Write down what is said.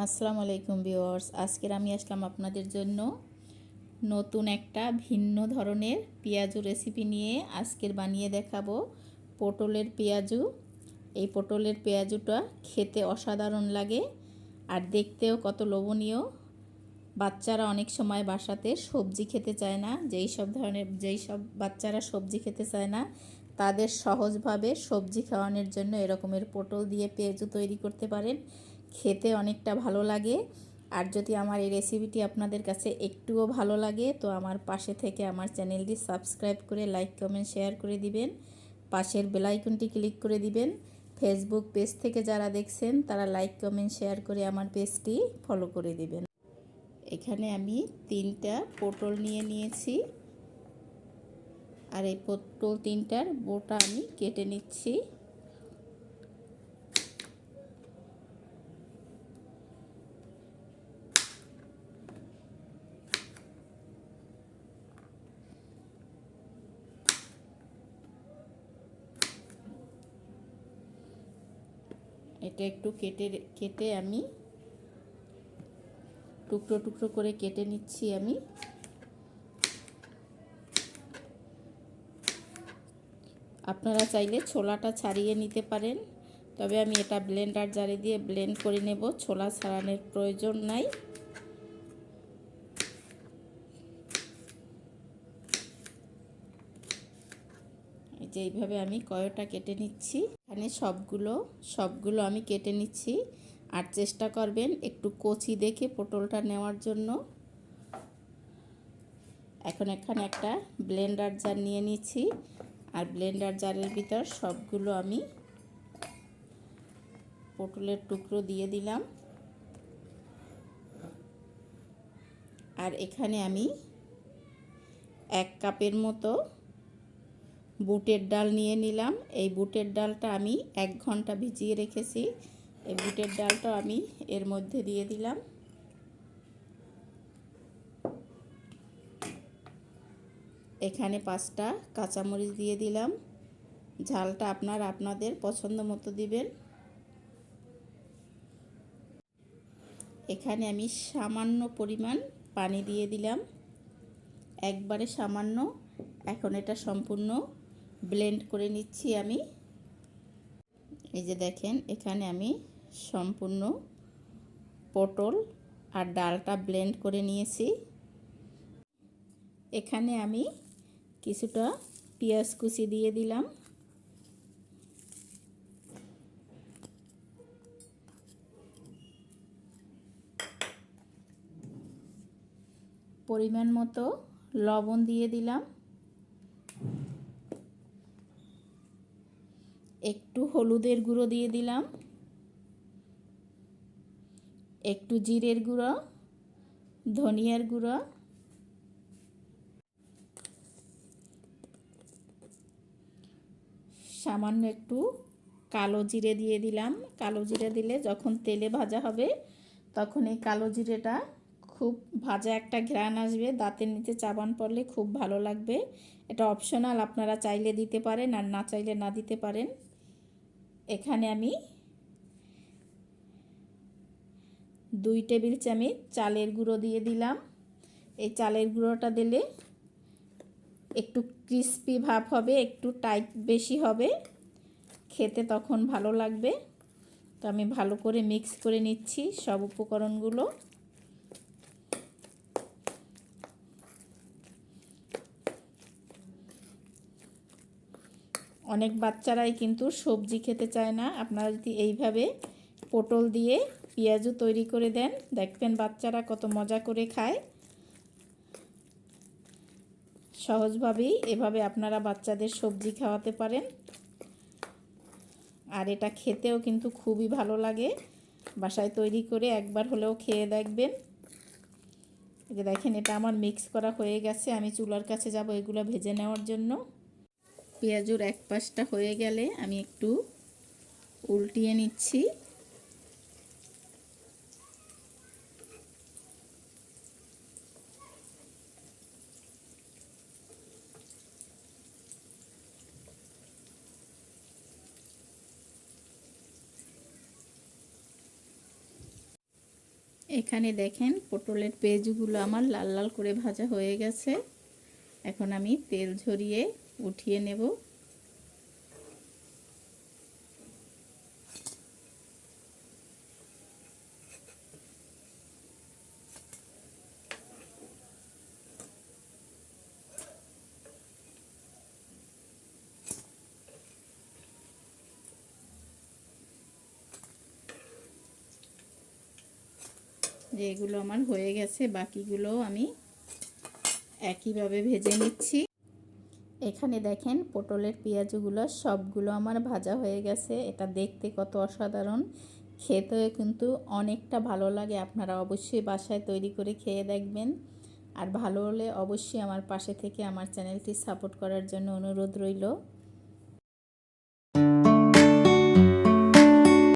আসসালামু আলাইকুম ভিউয়ার্স, আজকের আমি আসলাম আপনাদের জন্য নতুন একটা ভিন্ন ধরনের পেঁয়াজু রেসিপি নিয়ে আজকের বানিয়ে দেখাবো পটলের পেঁয়াজু। এই পটলের পেঁয়াজুটা খেতে অসাধারণ লাগে আর দেখতেও কত লোভনীয়। বাচ্চারা অনেক সময় বাসাতে সবজি খেতে চায় না, যেই সব ধরনের, যেই সব বাচ্চারা সবজি খেতে চায় না, তাদের সহজভাবে সবজি খাওয়ানোর জন্য এরকমের পটল দিয়ে পেঁয়াজু তৈরি করতে পারেন। খেতে অনেকটা ভালো লাগে। আর যদি আমার এই রেসিপিটি আপনাদের কাছে একটুও ভালো লাগে, তো আমার পাশে থেকে আমার চ্যানেলটি সাবস্ক্রাইব করে লাইক কমেন্ট শেয়ার করে দিবেন। পাশের বেলাইকনটি ক্লিক করে দিবেন। ফেসবুক পেজ থেকে যারা দেখছেন, তারা লাইক কমেন্ট শেয়ার করে আমার পেজটি ফলো করে দিবেন। এখানে আমি তিনটা পটল নিয়ে নিয়েছি। আর এই পটল তিনটার বোটা আমি কেটে নিচ্ছি। এটা একটু কেটে কেটে আমি টুকরো টুকরো করে কেটে নিচ্ছি আমি। আপনারা চাইলে ছোলাটা ছাড়িয়ে নিতে পারেন, তবে আমি এটা ব্লেন্ডার জারে দিয়ে ব্লেন্ড করে নেব। ছোলা ছাড়ানোর প্রয়োজন নাই। যে এইভাবে আমি কয়টা কেটে নিচ্ছি, এখানে সবগুলো সবগুলো আমি কেটে নিচ্ছি। আর চেষ্টা করবেন একটু কচি দেখে পটলটা নেওয়ার জন্য। এখন এখানে একটা ব্লেন্ডার জার নিয়ে নিচ্ছি। আর ব্লেন্ডার জারের ভিতর সবগুলো আমি পটলের টুকরো দিয়ে দিলাম। আর এখানে আমি এক কাপের মতো বুটের ডাল নিয়ে নিলাম। এই বুটের ডালটা আমি এক ঘণ্টা ভিজিয়ে রেখেছি। এই বুটের ডালটা আমি এর মধ্যে দিয়ে দিলাম। এখানে পাঁচটা কাঁচামরিচ দিয়ে দিলাম। ঝালটা আপনার আপনাদের পছন্দ মতো দিবেন। এখানে আমি সামান্য পরিমাণ পানি দিয়ে দিলাম। একবারে সামান্য, এখন এটা সম্পূর্ণ ব্লেন্ড করে নিচ্ছি আমি। এই যে দেখেন, এখানে আমি সম্পূর্ণ পটল আর ডালটা ব্লেন্ড করে নিয়েছি। এখানে আমি কিছুটা পেঁয়াজ কুচি দিয়ে দিলাম। পরিমাণ মতো লবণ দিয়ে দিলাম। একটু হলুদের গুঁড়ো দিয়ে দিলাম। একটু জিরের গুঁড়ো, ধনিয়ার গুঁড়ো। সামান্য একটু কালো জিরে দিয়ে দিলাম। কালো জিরে দিলে যখন তেলে ভাজা হবে, তখন এই কালো জিরেটা খুব ভাজা একটা ঘ্রাণ আসবে। দাঁতের নিচে চাবান পড়লে খুব ভালো লাগবে। এটা অপশনাল আপনারা চাইলে দিতে পারেন আর না চাইলে না দিতে পারেন। এখানে আমি দুই টেবিল চামচ চালের গুঁড়ো দিয়ে দিলাম। এই চালের গুঁড়োটা দিলে একটু ক্রিস্পি ভাব হবে, একটু টাইট বেশি হবে, খেতে তখন ভালো লাগবে। তো আমি ভালো করে মিক্স করে নিচ্ছি সব উপকরণগুলো। অনেক বাচ্চারাই কিন্তু সবজি খেতে চায় না। আপনারা যদি এইভাবে পটল দিয়ে পেঁয়াজও তৈরি করে দেন, দেখবেন বাচ্চারা কত মজা করে খায়। সহজভাবেই এভাবে আপনারা বাচ্চাদের সবজি খাওয়াতে পারেন। আর এটা খেতেও কিন্তু খুবই ভালো লাগে। বাসায় তৈরি করে একবার হলেও খেয়ে দেখবেন। যে দেখেন, এটা আমার মিক্স করা হয়ে গেছে। আমি চুলার কাছে যাব এগুলো ভেজে নেওয়ার জন্য। পেঁয়াজুর এক পাশটা হয়ে গেলে আমি একটু উল্টিয়ে নিচ্ছি। এখানে দেখেন পটলের পেঁয়াজগুলো আমার লাল লাল করে ভাজা হয়ে গেছে। এখন আমি তেল ঝরিয়ে উঠিয়ে নেব। যে এগুলো আমার হয়ে গেছে বাকিগুলো আমি একইভাবে ভেজে নিচ্ছি। এখানে দেখেন পটলের পেঁয়াজগুলো, সবগুলো আমার ভাজা হয়ে গেছে। এটা দেখতে কত অসাধারণ। খেতেও কিন্তু অনেকটা ভালো লাগে। আপনারা অবশ্যই বাসায় তৈরি করে খেয়ে দেখবেন। আর ভালো হলে অবশ্যই আমার পাশে থেকে আমার চ্যানেলটি সাপোর্ট করার জন্য অনুরোধ রইল।